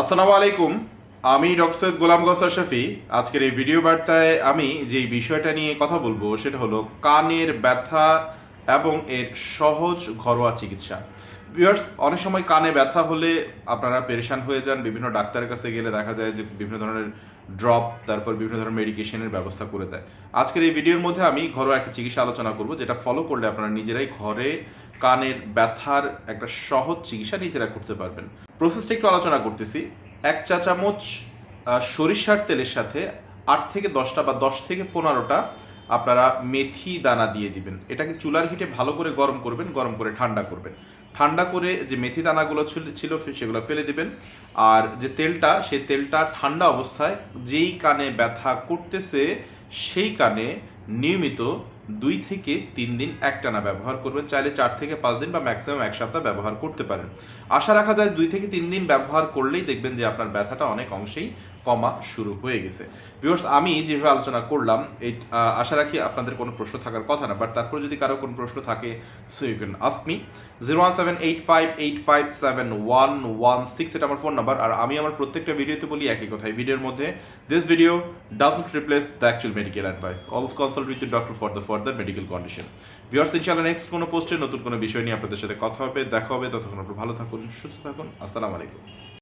আসসালামু আলাইকুম, আমি ডক্টর সৈয়দ গোলাম গসার শফি। আজকের এই ভিডিও বার্তায় আমি যে বিষয়টা নিয়ে কথা বলব, সেটা হলো কানের ব্যথা এবং এর সহজ ঘরোয়া চিকিৎসা। ভিউয়ার্স অনেক সময় কানে ব্যথা হলে আপনারা পেরেশান হয়ে যান, বিভিন্ন ডাক্তারের কাছে গেলে দেখা যায় যে বিভিন্ন ধরনের ড্রপ তারপর বিভিন্ন ধরনের মেডিকেশনের ব্যবস্থা করে দেয়। আজকের এই ভিডিওর মধ্যে আমি ঘরোয়া একটা চিকিৎসা আলোচনা করব, যেটা ফলো করলে আপনারা নিজেরাই ঘরে কানের ব্যথার একটা সহজ চিকিৎসা নিজেরা করতে পারবেন। প্রসেসটা একটু আলোচনা করতেছি। এক চা চামচ সরিষার তেলের সাথে আট থেকে দশটা বা দশ থেকে পনেরোটা আপনারা মেথি দানা দিয়ে দিবেন। এটাকে চুলার হিটে ভালো করে গরম করবেন, গরম করে ঠান্ডা করবেন। ঠান্ডা করে যে মেথি দানাগুলো ছিল- সেগুলো ফেলে দিবেন। আর যে তেলটা, সেই তেলটা ঠান্ডা অবস্থায় যেই কানে ব্যথা করতেছে, সেই কানে নিয়মিত দুই থেকে তিন দিন একটানা ব্যবহার করবেন। চাইলে চার থেকে পাঁচ দিন বা ম্যাক্সিমাম এক সপ্তাহ ব্যবহার করতে পারেন। আশা রাখা যায় দুই থেকে তিন দিন ব্যবহার করলেই দেখবেন যে আপনার ব্যথাটা অনেক অংশেই কমা শুরু হয়ে গেছে। ভিউয়ার্স আমি যেভাবে আলোচনা করলাম, এই আশা রাখি আপনাদের কোনো প্রশ্ন থাকার কথা না বাট তারপর যদি কারও কোনো প্রশ্ন থাকে so you can ask me zero one seven eight five eight five seven one one six এটা আমার ফোন নাম্বার আর আমি আমার প্রত্যেকটা ভিডিওতে বলি একই কথা এই ভিডিওর মধ্যে this video doesn't replace the actual medical advice also consult with the doctor for the further medical condition viewers ইনশাআল্লাহ নেক্সট কোনো পোস্টে নতুন কোনো বিষয় নিয়ে আপনাদের সাথে কথা হবে, দেখা হবে, ততক্ষণ আপনারা ভালো থাকুন, সুস্থ থাকুন, আসসালামু আলাইকুম।